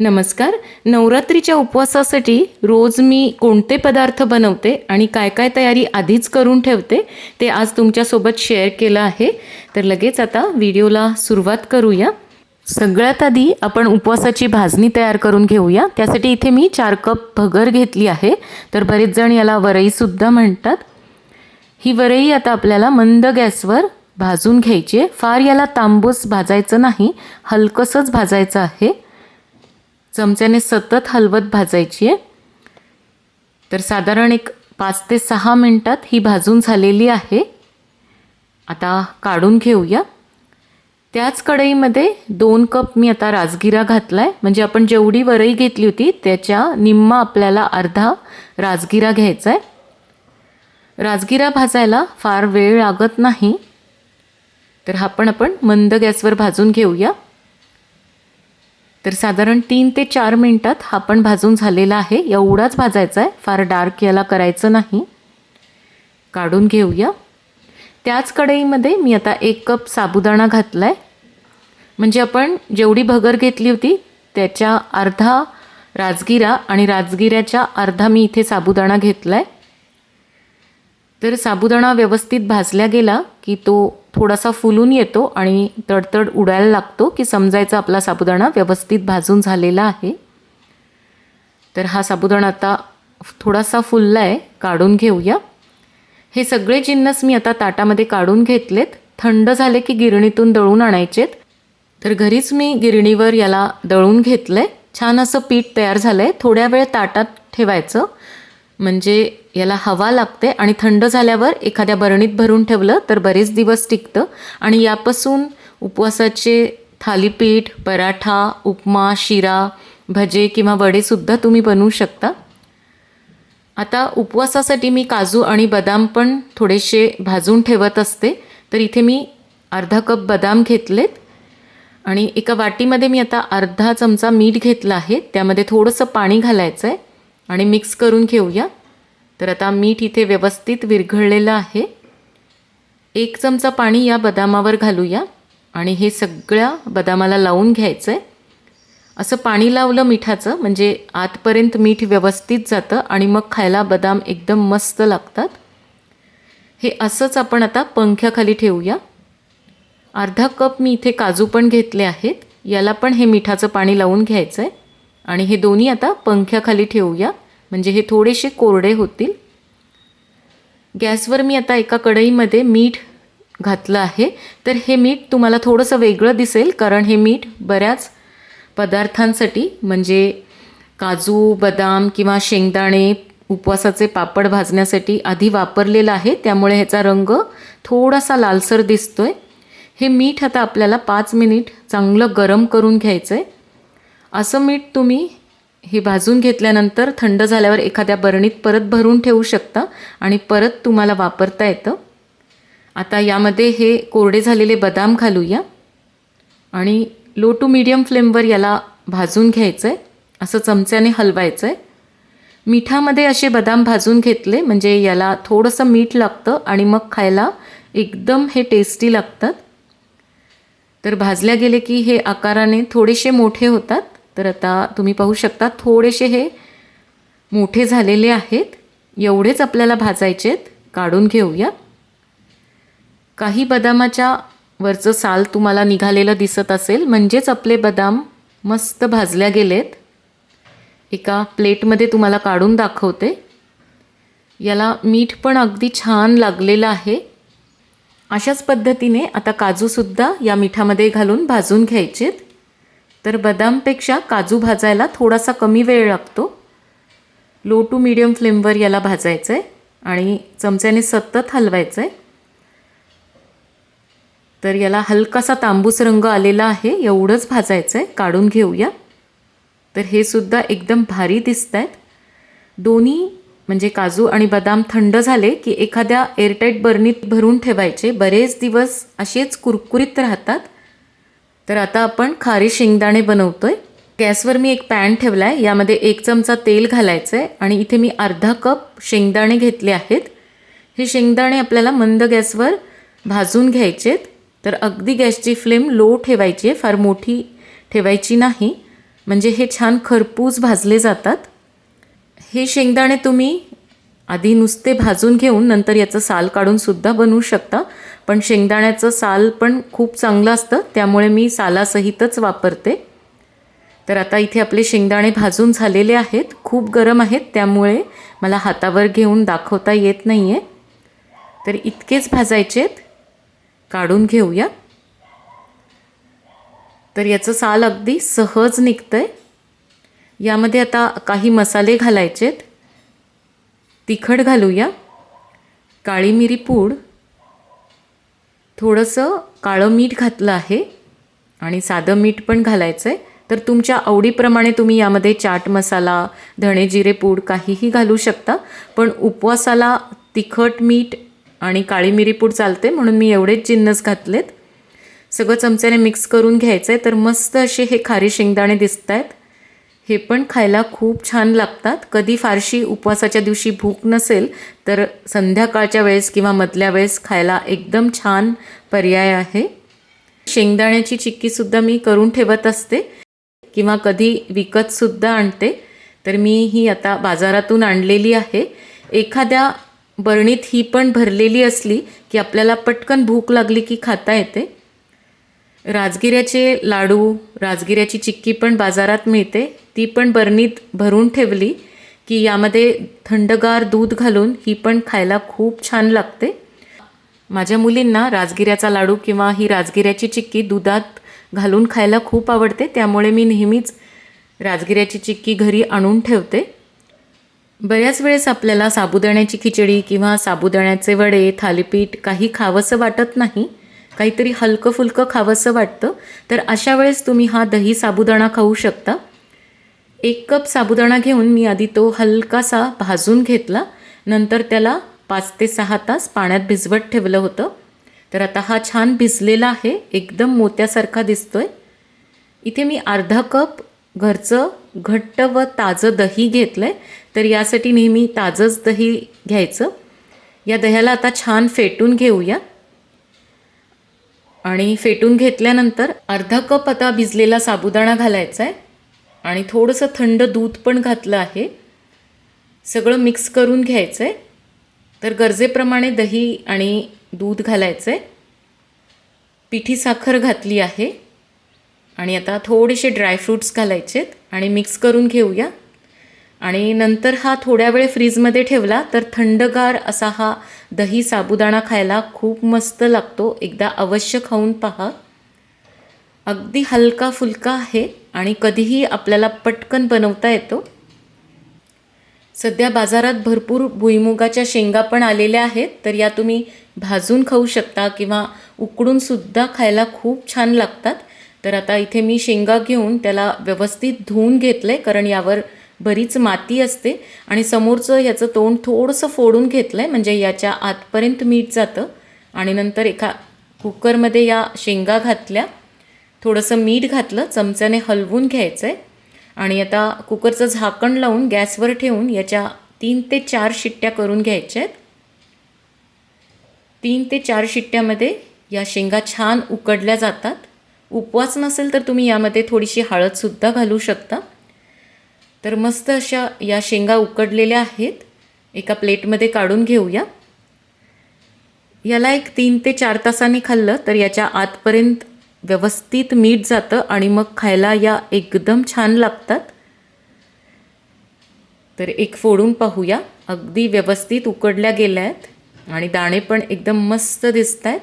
नमस्कार. नवरात्रीच्या उपवासासाठी रोज मी कोणते पदार्थ बनवते आणि काय काय तयारी आधीच करून ठेवते ते आज तुमच्यासोबत शेअर केलं आहे. तर लगेच आता व्हिडिओला सुरुवात करूया. सगळ्यात आधी आपण उपवासाची भाजणी तयार करून घेऊया. त्यासाठी इथे मी चार कप भगर घेतली आहे. तर बरेच जण याला वरईसुद्धा म्हणतात. ही वरई आता आपल्याला मंद गॅसवर भाजून घ्यायची आहे. फार याला तांबूस भाजायचं नाही. हलकंसंच भाजायचं आहे. चमच्याने सतत हलवत भाजायची आहे. तर साधारण एक पाच ते सहा मिनटात ही भाजून झालेली आहे. आता काढून घेऊया. त्याच कढईमध्ये दोन कप मी आता राजगिरा घातला आहे म्हणजे आपण जेवढी वरई घेतली होती त्याच्या निम्मा आपल्याला अर्धा राजगिरा घ्यायचा आहे राजगिरा भाजायला फार वेळ लागत नाही. तर हा पण आपण मंद गॅसवर भाजून घेऊया. तर साधारण तीन ते चार मिनटात हा पण भाजून झालेला आहे. एवढाच भाजायचा आहे. फार डार्क याला करायचं नाही. काढून घेऊया. त्याच कढईमध्ये मी आता एक कप साबुदाणा घातला आहे म्हणजे आपण जेवढी भगर घेतली होती त्याच्या अर्धा राजगिरा आणि राजगिऱ्याच्या अर्धा मी इथे साबुदाणा घेतला आहे तर साबुदाणा व्यवस्थित भाजल्या गेला की तो थोडासा फुलून येतो आणि तडतड उडायला लागतो की समजायचा आपला साबुदाणा व्यवस्थित भाजून झालेला आहे. तर हा साबुदाणा आता थोडासा फुलला आहे काढून घेऊया. हे सगळे जिन्नस मी आता ताटामध्ये काढून घेतलेत. थंड झाले की गिरणीतून दळून आणायचेत. तर घरीच मी गिरणीवर याला दळून घेतलं आहे छान असं पीठ तयार झालं आहे थोड्या वेळ ताटात ठेवायचं. म्हणजे याला हवा लागते आणि थंड झाल्यावर एखाद्या बरणीत भरून ठेवलं तर बरेच दिवस टिकतं. आणि यापासून उपवासाचे थालीपीठ पराठा उपमा शिरा भजे किंवा वडेसुद्धा तुम्ही बनवू शकता. आता उपवासासाठी मी काजू आणि बदाम पण थोडेसे भाजून ठेवत असते. तर इथे मी अर्धा कप बदाम घेतलेत. आणि एका वाटीमध्ये मी आता अर्धा चमचा मीठ घेतलं आहे. त्यामध्ये थोडंसं पाणी घालायचं आहे आणि मिक्स करून घेऊया. तर आता मीठ इथे व्यवस्थित विरघळलेलं आहे. एक चमचा पाणी या बदामावर घालूया. आणि हे सगळ्या बदामाला लावून घ्यायचं आहे असं पाणी लावलं मिठाचं म्हणजे आतपर्यंत मीठ व्यवस्थित जातं आणि मग खायला बदाम एकदम मस्त लागतात. हे असंच आपण आता पंख्याखाली ठेवूया. अर्धा कप मी इथे काजू पण घेतले आहेत. याला पण हे मिठाचं पाणी लावून घ्यायचं आहे आणि हे दोन्ही आता पंख्याखाली ठेवूया. म्हणजे हे थोडेसे कोरडे होतील. गॅसवर मी आता एका कढईमध्ये मीठ घातलं आहे. तर हे मीठ तुम्हाला थोडंसं वेगळं दिसेल कारण हे मीठ बऱ्याच पदार्थांसाठी म्हणजे काजू बदाम किंवा शेंगदाणे उपवासाचे पापड भाजण्यासाठी आधी वापरलेलं आहे. त्यामुळे ह्याचा रंग थोडासा लालसर दिसतो आहे हे मीठ आता आपल्याला पाच मिनिट चांगलं गरम करून घ्यायचं आहे असं मीठ तुम्ही हे भाजून घेतल्यानंतर थंड झाल्यावर एखाद्या बरणीत परत भरून ठेवू शकता आणि परत तुम्हाला वापरता येतं. आता यामध्ये हे कोरडे झालेले बदाम घालूया. आणि लो टू मीडियम फ्लेमवर याला भाजून घ्यायचं आहे असं चमच्याने हलवायचं आहे मिठामध्ये असे बदाम भाजून घेतले म्हणजे याला थोडंसं मीठ लागतं आणि मग खायला एकदम हे टेस्टी लागतात. तर भाजल्या गेले की हे आकाराने थोडेसे मोठे होतात. तर आता तुम्ही पाहू शकता थोडेसे हे मोठे झालेले आहेत. एवढेच आपल्याला भाजायचे आहेत. काढून घेऊया. काही बदामाच्या वरचं साल तुम्हाला निघालेलं दिसत असेल. म्हणजेच आपले बदाम मस्त भाजल्या गेलेत. एका प्लेटमध्ये तुम्हाला काढून दाखवते. याला मीठ पण अगदी छान लागलेलं आहे. अशाच पद्धतीने आता काजूसुद्धा या मिठामध्ये घालून भाजून घ्यायचेत. तर बदामपेक्षा काजू भाजायला थोडासा कमी वेळ लागतो. लो टू मीडियम फ्लेमवर याला भाजायचं आहे आणि चमच्याने सतत हलवायचं आहे तर याला हलकासा तांबूस रंग आलेला आहे एवढंच भाजायचं आहे काढून घेऊया. तर हे सुद्धा एकदम भारी दिसत आहेत दोन्ही म्हणजे काजू आणि बदाम थंड झाले की एखाद्या एअरटाईट बर्नीत भरून ठेवायचे. बरेच दिवस असेच कुरकुरीत राहतात. तर आता आपण खारी शेंगदाणे बनवतो आहे गॅसवर मी एक पॅन ठेवला आहे यामध्ये एक चमचा तेल घालायचं आहे आणि इथे मी अर्धा कप शेंगदाणे घेतले आहेत. हे शेंगदाणे आपल्याला मंद गॅसवर भाजून घ्यायचेत. तर अगदी गॅसची फ्लेम लो ठेवायची आहे फार मोठी ठेवायची नाही. म्हणजे हे छान खरपूस भाजले जातात. हे शेंगदाणे तुम्ही आधी नुसते भाजून घेऊन नंतर याचं साल काढूनसुद्धा बनवू शकता. पण शेंगदाण्याचं साल पण खूप चांगलं असतं त्यामुळे मी सालासहितच वापरते. तर आता इथे आपले शेंगदाणे भाजून झालेले आहेत खूप गरम आहेत त्यामुळे मला हातावर घेऊन दाखवता येत नाही आहे तर इतकेच भाजायचेत काढून घेऊया. तर याचं साल अगदी सहज निघतं आहे यामध्ये आता काही मसाले घालायचेत. तिखट घालूया. काळी मिरी पूड. थोडंसं काळं मीठ घातलं आहे आणि साधं मीठ पण घालायचं आहे तर तुमच्या आवडीप्रमाणे तुम्ही यामध्ये चाट मसाला धणे जिरे पूड काहीही घालू शकता. पण उपवासाला तिखट मीठ आणि काळी मिरी पूड चालते म्हणून मी एवढेच जिन्नस घातलेत. सगळं चमच्याने मिक्स करून घ्यायचं आहे तर मस्त असे हे खारी शेंगदाणे दिसत आहेत हे पण खायला खूप छान लागतात. कधी फारशी उपवासाच्या दिवशी भूक नसेल तर संध्याकाळच्या वेळेस किंवा मधल्या वेळेस खायला एकदम छान पर्याय आहे. शेंगदाण्याची चिक्कीसुद्धा मी करून ठेवत असते किंवा कधी विकतसुद्धा आणते. तर मी ही आता बाजारातून आणलेली आहे. एखाद्या बरणीत ही पण भरलेली असली की आपल्याला पटकन भूक लागली की खाता येते. राजगिऱ्याचे लाडू राजगिऱ्याची चिक्की पण बाजारात मिळते. ती पण बरणीत भरून ठेवली की यामध्ये थंडगार दूध घालून ही पण खायला खूप छान लागते. माझ्या मुलींना राजगिऱ्याचा लाडू किंवा ही राजगिऱ्याची चिक्की दुधात घालून खायला खूप आवडते. त्यामुळे मी नेहमीच राजगिऱ्याची चिक्की घरी आणून ठेवते. बऱ्याच वेळेस आपल्याला साबुदाण्याची खिचडी किंवा साबुदाण्याचे वडे थालीपीठ काही खावंसं वाटत नाही. काहीतरी हलकं फुलकं खावंसं वाटतं. तर अशा वेळेस तुम्ही हा दही साबुदाणा खाऊ शकता. एक कप साबुदाणा घेऊन मी आधी तो हलकासा भाजून घेतला. नंतर त्याला पाच ते सहा तास पाण्यात भिजवत ठेवलं होतं. तर आता हा छान भिजलेला आहे. एकदम मोत्यासारखा दिसतोय. इथे मी अर्धा कप घरचं घट्ट व ताजं दही घेतलं आहे तर यासाठी नेहमी ताजंच दही घ्यायचं. या दह्याला आता छान फेटून घेऊया. आणि फेटून घेतल्यानंतर अर्धा कप आता भिजलेला साबुदाणा घालायचा आहे आणि थोडंसं थंड दूध पण घातलं आहे. सगळं मिक्स करून घ्यायचं आहे तर गरजेप्रमाणे दही आणि दूध घालायचं आहे पिठी साखर घातली आहे. आणि आता थोडेसे ड्रायफ्रूट्स घालायचेत आणि मिक्स करून घेऊया. आणि नंतर हा थोड्या वेळ फ्रीजमध्ये ठेवला तर थंडगार असा हा दही साबुदाणा खायला खूप मस्त लागतो. एकदा अवश्य खाऊन पहा. अगदी हलका फुलका आहे. आणि कधीही आपल्याला पटकन बनवता येतो. सध्या बाजारात भरपूर भुईमुगाच्या शेंगा पण आलेल्या आहेत तर या तुम्ही भाजून खाऊ शकता किंवा उकडूनसुद्धा खायला खूप छान लागतात. तर आता इथे मी शेंगा घेऊन त्याला व्यवस्थित धुवून घेतलं आहे कारण यावर बरीच माती असते. आणि समोरचं याचं तोंड थोडंसं फोडून घेतलं आहे म्हणजे याच्या आतपर्यंत मीठ जातं. आणि नंतर एका कुकरमध्ये या शेंगा घातल्या. थोडंसं मीठ घातलं चमच्याने हलवून घ्यायचं आहे आणि आता कुकरचं झाकण लावून गॅसवर ठेवून याच्या तीन ते चार शिट्ट्या करून घ्यायच्या आहेत. तीन ते चार शिट्ट्यामध्ये या शेंगा छान उकडल्या जातात. उपवास नसेल तर तुम्ही यामध्ये थोडीशी हळदसुद्धा घालू शकता. तर मस्त अशा या शेंगा उकडलेल्या आहेत. एका प्लेटमध्ये काढून घेऊया. याला एक तीन ते चार तासांनी खाल्लं तर याच्या आतपर्यंत व्यवस्थित मीठ जातं आणि मग खायला या एकदम छान लागतात. तर एक फोडून पाहूया. अगदी व्यवस्थित उकडल्या गेल्या आहेत आणि दाणे पण एकदम मस्त दिसत आहेत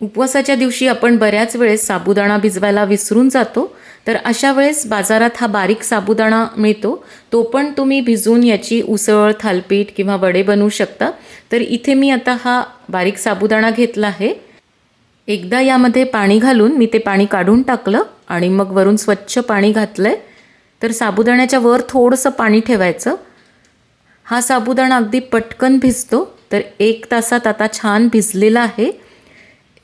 उपवासाच्या दिवशी आपण बऱ्याच वेळेस साबुदाणा भिजवायला विसरून जातो. तर अशा वेळेस बाजारात हा बारीक साबुदाणा मिळतो. तो पण तुम्ही भिजून याची उसळ थालपीठ किंवा वडे बनवू शकता. तर इथे मी आता हा बारीक साबुदाणा घेतला आहे. एकदा यामध्ये पाणी घालून मी ते पाणी काढून टाकलं आणि मग वरून स्वच्छ पाणी घातलं आहे तर साबुदाण्याच्या वर थोडंसं पाणी ठेवायचं. हा साबुदाणा अगदी पटकन भिजतो. तर एक तासात आता छान भिजलेला आहे.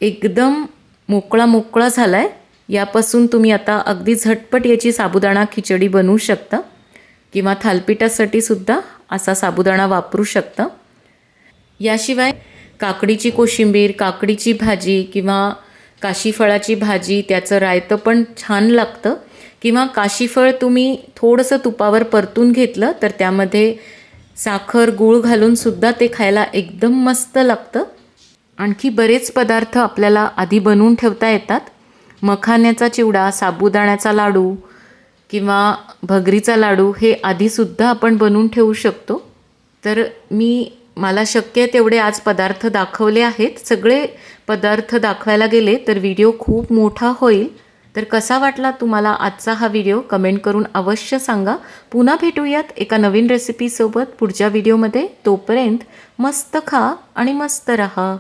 एकदम मोकळा मोकळा झाला आहे यापासून तुम्ही आता अगदी झटपट याची साबुदाणा खिचडी बनवू शकता. किंवा थालपिठासाठी सुद्धा असा साबुदाणा वापरू शकता. याशिवाय काकडीची कोशिंबीर काकडीची भाजी किंवा काशीफळाची भाजी त्याचं रायतं पण छान लागतं. किंवा काशीफळ तुम्ही थोडंसं तुपावर परतून घेतलं तर त्यामध्ये साखर गूळ घालूनसुद्धा ते खायला एकदम मस्त लागतं. आणखी बरेच पदार्थ आपल्याला आधी बनवून ठेवता येतात. मखाण्याचा चिवडा साबुदाण्याचा लाडू किंवा भगरीचा लाडू हे आधीसुद्धा आपण बनवून ठेवू शकतो. तर मी मला शक्य तेवढे आज पदार्थ दाखवले आहेत. सगळे पदार्थ दाखवायला गेले तर व्हिडिओ खूप मोठा होईल. तर कसा वाटला तुम्हाला आजचा हा व्हिडिओ? कमेंट करून अवश्य सांगा. पुन्हा भेटूयात एका नवीन रेसिपीसोबत पुढच्या व्हिडिओमध्ये तोपर्यंत मस्त खा आणि मस्त रहा.